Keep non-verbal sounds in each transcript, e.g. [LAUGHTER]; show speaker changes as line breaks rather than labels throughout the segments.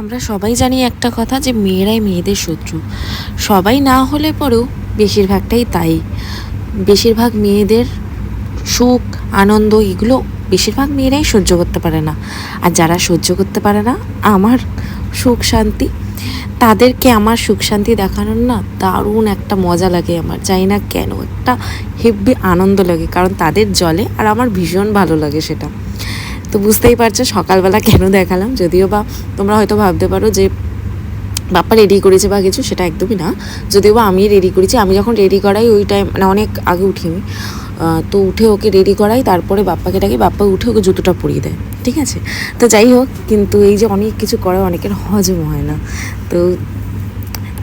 আমরা সবাই জানি একটা কথা যে মেয়েরাই মেয়েদের শত্রু। সবাই না হলে পরেও বেশিরভাগটাই তাই। বেশিরভাগ মেয়েদের সুখ, আনন্দ এগুলো বেশিরভাগ মেয়েরাই সহ্য করতে পারে না। আর যারা সহ্য করতে পারে না, আমার সুখ শান্তি, তাদেরকে আমার সুখ শান্তি দেখানোর না দারুণ একটা মজা লাগে আমার, জানি না কেন। একটা হেব্বি আনন্দ লাগে, কারণ তাদের জলে আর আমার ভীষণ ভালো লাগে সেটা। তো বুঝতেই পারছ, সকালবেলা কেন দেখালাম? যদিও বা তোমরা হয়তো ভাবতে পারো যে বাপ্পা রেডি করেছে বা কিছু, সেটা একদমই না। যদিও বা আমি রেডি করেছি, আমি যখন রেডি করাই ওই টাইম মানে অনেক আগে উঠি আমি তো উঠে ওকে রেডি করাই, তারপরে বাপ্পাকে ডাকি, বাপ্পা উঠে ওকে জুতোটা পরিয়ে দেয়, ঠিক আছে? তো যাই হোক, কিন্তু এই যে অনেক কিছু করে, অনেকের হজম হয় না। তো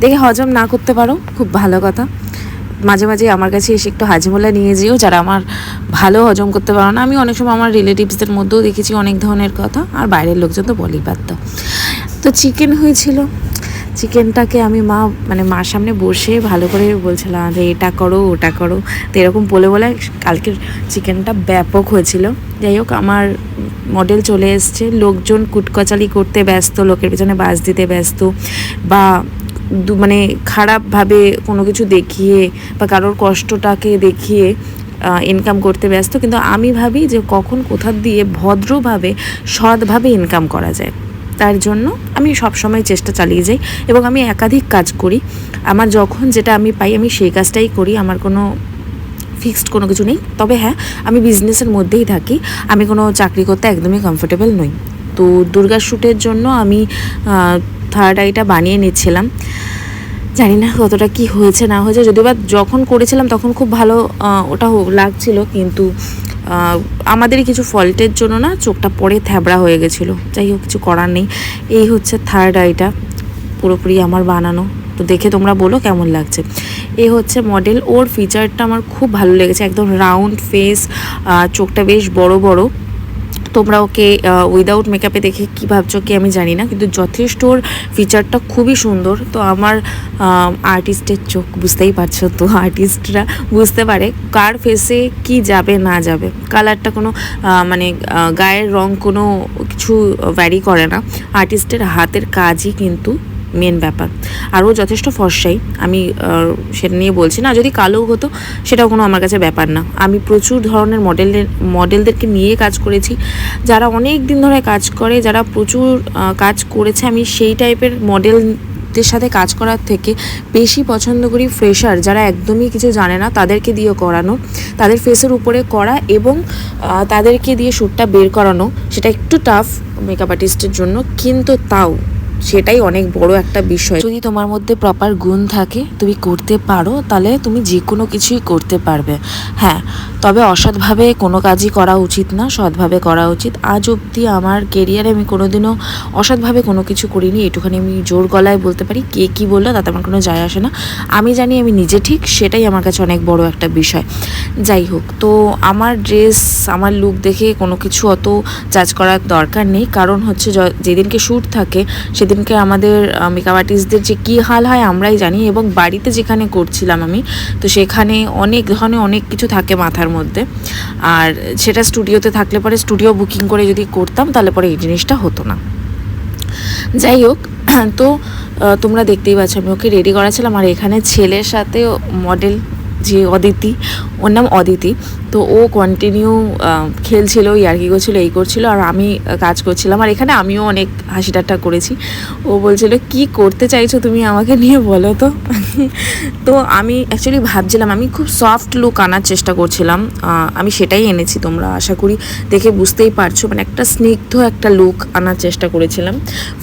দেখে হজম না করতে পারো, খুব ভালো কথা। মাঝে মাঝে আমার কাছে এসে একটু হাজমোলা নিয়ে যেও, যারা আমার ভালো হজম করতে পারো না। আমি অনেক সময় আমার রিলেটিভসদের মধ্যেও দেখেছি অনেক ধরনের কথা, আর বাইরের লোকজন তো বলেই পারত তো চিকেন হয়েছিল। চিকেনটাকে আমি মা মানে মার সামনে বসে ভালো করে বলছিলাম যে, এটা করো, ওটা করো। তো এরকম বলে বলে কালকের চিকেনটা ব্যাপক হয়েছিল। যাই হোক, আমার মডেল চলে এসছে। লোকজন কুটকচালি করতে ব্যস্ত, লোকের পেছনে বাস দিতে ব্যস্ত, বা মানে খারাপভাবে কোনো কিছু দেখিয়ে বা কারোর কষ্টটাকে দেখিয়ে ইনকাম করতে ব্যস্ত। কিন্তু আমি ভাবি যে কখন কোথা দিয়ে ভদ্রভাবে, সৎভাবে ইনকাম করা যায়। তার জন্য আমি সবসময় চেষ্টা চালিয়ে যাই এবং আমি একাধিক কাজ করি। আমার যখন যেটা আমি পাই, আমি সেই কাজটাই করি। আমার কোনো ফিক্সড কোনো কিছু নেই। তবে হ্যাঁ আমি বিজনেসের মধ্যেই থাকি। আমি কোনো চাকরি করতে একদমই কমফোর্টেবল নই। তো দুর্গা শ্যুটের জন্য আমি থার্ড আইটা বানিয়ে নিচ্ছিলাম। জানি না কতটা কি হয়েছে না হয়েছে। যদিও বা যখন করেছিলাম তখন খুব ভালো ওটা লাগছিল। কিন্তু আহ, আমাদেরই কিছু ফল্টের জন্য না চোখটা পরে থ্যাবড়া হয়ে গেছিল। যাই হোক কিছু করার নেই। এই হচ্ছে থার্ড আইটা পুরোপুরি আমার বানানো। তো দেখে তোমরা বলো কেমন লাগছে। এ হচ্ছে মডেল। ওর ফিচারটা আমার খুব ভালো লেগেছে। একদম রাউন্ড ফেস চোখটা বেশ বড় বড়। তোমরা ওকে উইদাউট মেকআপে দেখে কী ভাবছ কি আমি জানি না, কিন্তু যথেষ্ট ওর ফিচারটা খুবই সুন্দর। তো আমার আর্টিস্টের চোখ বুঝতেই পারছ তো আর্টিস্টরা বুঝতে পারে কার ফেসে কি যাবে, না যাবে। কালারটা কোনো মানে গায়ের রং কোনো কিছু ভ্যারি করে না। আর্টিস্টের হাতের কাজই কিন্তু মেন ব্যাপার। আর ও যথেষ্ট ফর্সাই। আমি সেটা নিয়ে বলছি না, যদি কালো হতো সেটাও কোনো আমার কাছে ব্যাপার না। আমি প্রচুর ধরনের মডেলের মডেলদেরকে নিয়ে কাজ করেছি। যারা অনেক দিন ধরে কাজ করে, যারা প্রচুর কাজ করেছে, আমি সেই টাইপের মডেল দের সাথে কাজ করার থেকে বেশি পছন্দ করি ফ্রেশার। যারা একদমই কিছু জানে না, তাদেরকে দিয়ে করানো, তাদের ফেসের উপরে করা এবং তাদেরকে দিয়ে শ্যুটটা বের করানো, সেটা একটু টাফ মেকআপ আর্টিস্টের জন্য, কিন্তু তাও সেটাই অনেক বড় একটা বিষয়। যদি তোমার মধ্যে প্রপার গুণ থাকে, তুমি করতে পারো, তাহলে তুমি যে কোনো কিছুই করতে পারবে। হ্যাঁ তবে অসৎভাবে কোনো কাজই করা উচিত না, সৎভাবে করা উচিত। আজ অবধি আমার কেরিয়ারে আমি কোনোদিনও অসৎভাবে কোনো কিছু করিনি এটুখানি আমি জোর গলায় বলতে পারি, কে কী বলল তাতে আমার কোনো যায় আসে না। আমি জানি আমি নিজে ঠিক, সেটাই আমার কাছে অনেক বড় একটা বিষয়। যাই হোক, তো আমার ড্রেস আমার লুক দেখে কোনো কিছু অত জাজ করার দরকার নেই। কারণ হচ্ছে যেদিনকে শ্যুট থাকে সেদিনকে আমাদের মেকআপ আর্টিস্টদের যে কী হাল হয় আমরাই জানি এবং বাড়িতে যেখানে করছিলাম আমি, তো সেখানে অনেক ধরনের অনেক কিছু থাকে মাথার মধ্যে। আর সেটা স্টুডিওতে থাকলে পরে স্টুডিও বুকিং করে যদি করতাম, তাহলে পরে এই জিনিসটা হতো না। যাই হোক, [CLEARS THROAT] তো তোমরা দেখতেই পাচ্ছ, আমি ওকে রেডি করাছিলাম। আর এখানে ছেলের সাথে মডেল যে অদিতি, ওর নাম অদিতি। তো ও কন্টিনিউ খেলছিল, ইয়ার্কি করছিল, এই করছিল, আর আমি কাজ করছিলাম। আর এখানে আমিও অনেক হাসি ঠাট্টা করেছি। ও বলছিল, কি করতে চাইছো তুমি আমাকে নিয়ে বলো তো? [LAUGHS] তো আমি অ্যাকচুয়ালি ভাবছিলাম, আমি খুব সফট লুক আনার চেষ্টা করছিলাম। আমি সেটাই এনেছি তোমরা আশা করি। দেখে বুঝতেই পারছ মানে একটা স্নিগ্ধ একটা লুক আনার চেষ্টা করেছিলাম।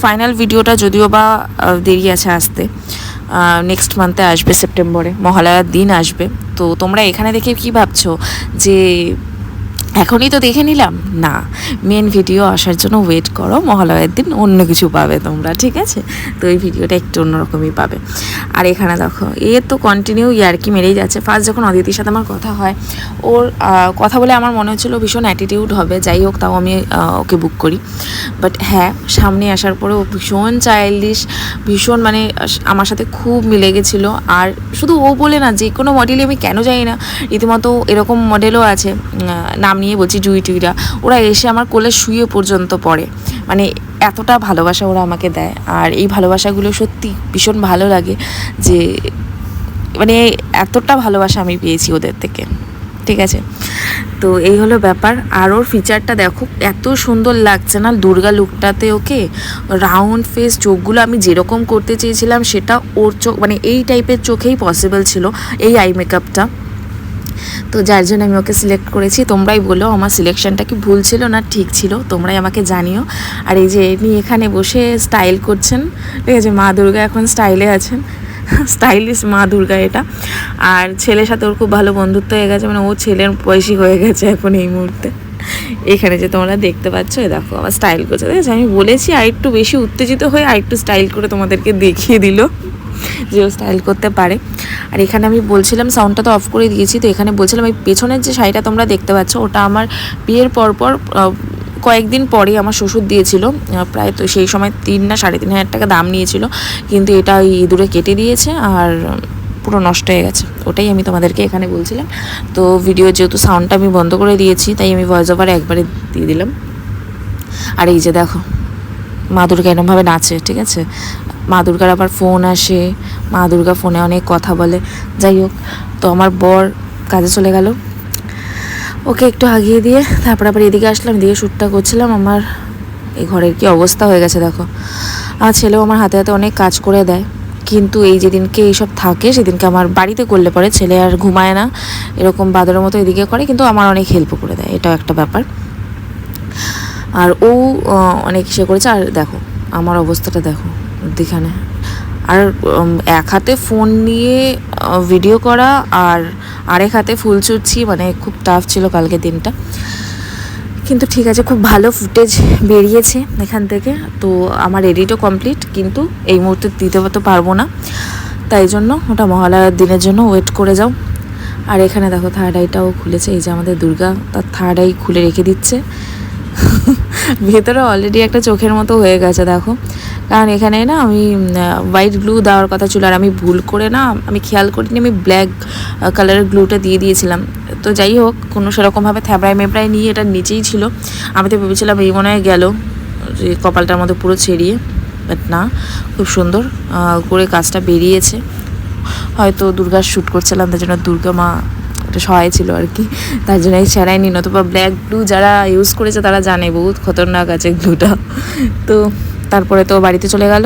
ফাইনাল ভিডিওটা যদিও বা দেরি আছে আসতে। নেক্সট মান্থে আসবে সেপ্টেম্বরে মহালয়ার দিন আসবে। তো তোমরা এখানে দেখে কি ভাবছ? যে এখনই তো দেখে নিলাম। না মেন ভিডিও আসার জন্য ওয়েট করো, মহালয়ের দিন অন্য কিছু পাবে তোমরা, ঠিক আছে? তো এই ভিডিওটা একটু অন্যরকমই পাবে। আর এখানে দেখো, এ তো কন্টিনিউ ইয়ার্কি মেরেই যাচ্ছে। ফার্স্ট যখন অদিতির সাথে আমার কথা হয়, ওর কথা বলে আমার মনে হচ্ছিল ভীষণ অ্যাটিটিউড হবে, যাই হোক তাও আমি ওকে বুক করি। বাট হ্যাঁ সামনে আসার পরে ও ভীষণ চাইল্ডিশ ভীষণ মানে আমার সাথে খুব মিলে গেছিল। আর শুধু ও বলে না, যে কোনো মডেলই আমি কেন জানি না। রীতিমতো এরকম মডেলও আছে নাম নিয়ে বলছি, জুই টুইরা। ওরা এসে আমার কোলে শুয়ে পর্যন্ত পড়ে। মানে এতটা ভালোবাসা ওরা আমাকে দেয়। আর এই ভালোবাসাগুলো সত্যি ভীষণ ভালো লাগে যে মানে এতটা ভালোবাসা আমি পেয়েছি ওদের থেকে। ঠিক আছে? তো এই হলো ব্যাপার। আর ওর ফিচারটা দেখো, এত সুন্দর লাগছে না দুর্গা লুকটাতে ওকে? রাউন্ড ফেস চোখগুলো আমি যেরকম করতে চেয়েছিলাম সেটা ওর চোখ মানে এই টাইপের চোখেই পসিবল ছিল, এই আই মেকআপটা তো যার জন্য আমি ওকে সিলেক্ট করেছি। তোমরাই বলো, আমার সিলেকশনটা কি ভুল ছিল না ঠিক ছিল, তোমরাই আমাকে জানিও। আর এই যে এমনি এখানে বসে স্টাইল করছেন, ঠিক আছে, মা দুর্গা এখন স্টাইলে আছেন। স্টাইলিশ মা দুর্গা এটা। আর ছেলের সাথে ওর খুব ভালো বন্ধুত্ব হয়ে গেছে মানে ও ছেলের বয়সী হয়ে গেছে এখন এই মুহূর্তে। এখানে যে তোমরা দেখতে পাচ্ছ, এ দেখো আবার স্টাইল করছে। ঠিক আছে, আমি বলেছি আর একটু বেশি উত্তেজিত হয়ে আর একটু স্টাইল করে তোমাদেরকে দেখিয়ে দিল যে ও স্টাইল করতে পারে। আর এখানে আমি বলছিলাম সাউন্ডটা তো অফ করে দিয়েছি, তো এখানে বলছিলাম, এই পেছনের যে শাড়িটা তোমরা দেখতে পাচ্ছ, ওটা আমার বিয়ের পর পর কয়েকদিন পরে আমার শ্বশুর দিয়েছিল প্রায় তো সেই সময় তিন না সাড়ে তিন হাজার টাকা দাম নিয়েছিল, কিন্তু এটা ইঁদুরে কেটে দিয়েছে আর পুরো নষ্ট হয়ে গেছে। ওটাই আমি তোমাদেরকে এখানে বলছিলাম। তো ভিডিও যেহেতু সাউন্ডটা আমি বন্ধ করে দিয়েছি, তাই আমি ভয়েস ওভার একবারে দিয়ে দিলাম। আর এই যে দেখো মা দুর্গা এরমভাবে নাচে, ঠিক আছে? মা দুর্গার আবার ফোন আসে মা দুর্গা ফোনে অনেক কথা বলে। যাই হোক, তো আমার বর কাজে চলে গেল। ওকে একটু আগিয়ে দিয়ে তারপর আবার এদিকে আসলাম দিয়ে শ্যুটটা করছিলাম। আমার এই ঘরের কি অবস্থা হয়ে গেছে, দেখো। আমার ছেলেও আমার হাতে হাতে অনেক কাজ করে দেয়। কিন্তু এই যেদিনকে এইসব থাকে, সেদিনকে আমার বাড়িতে করলে পরে ছেলে আর ঘুমায় না। এরকম বাদরের মতো এদিকে করে, কিন্তু আমার অনেক হেল্প করে দেয়, এটাও একটা ব্যাপার। আর ও অনেক ইসে করেছে। আর দেখো, আমার অবস্থাটা দেখো ওদিখানে আর এক হাতে ফোন নিয়ে ভিডিও করা আর আরেক হাতে ফুল চুচ্ছি মানে খুব টাফ ছিল কালকে দিনটা। কিন্তু ঠিক আছে, খুব ভালো ফুটেজ বেরিয়েছে এখান থেকে। তো আমার এডিটও কমপ্লিট কিন্তু এই মুহূর্তে দিতে তো পারব না। তাই জন্য ওটা মহালয়ার দিনের জন্য ওয়েট করে যাও। আর এখানে দেখো থার্ড আইটাও খুলেছে। এই যে আমাদের দুর্গা, তার থার্ড আই খুলে রেখে দিচ্ছে। ভেতরে অলরেডি একটা চোখের মতো হয়ে গেছে, দেখো। কারণ এখানে না আমি হোয়াইট গ্লু দেওয়ার কথা ছিল, আর আমি ভুল করে না, আমি খেয়াল করিনি, আমি ব্ল্যাক কালারের গ্লুটা দিয়ে দিয়েছিলাম। তো যাই হোক, কোনো সেরকমভাবে থ্যাবড়ায় মেবড়ায় নিয়ে এটা নিচেই ছিল। আমি তো ভেবেছিলাম এই মনে হয় গেল, যে কপালটার মধ্যে পুরো ছেড়িয়ে বাট না, খুব সুন্দর করে কাজটা বেরিয়েছে। হয়তো দুর্গার শ্যুট করছিলাম তার জন্য দুর্গা মা একটা সহায় ছিল আর কি। তার জন্য এই ছেড়াইনি অথবা ব্ল্যাক গ্লু যারা ইউজ করেছে তারা জানে, বহুত খতরনাক আছে গ্লুটা তো তারপরে তো বাড়িতে চলে গেল।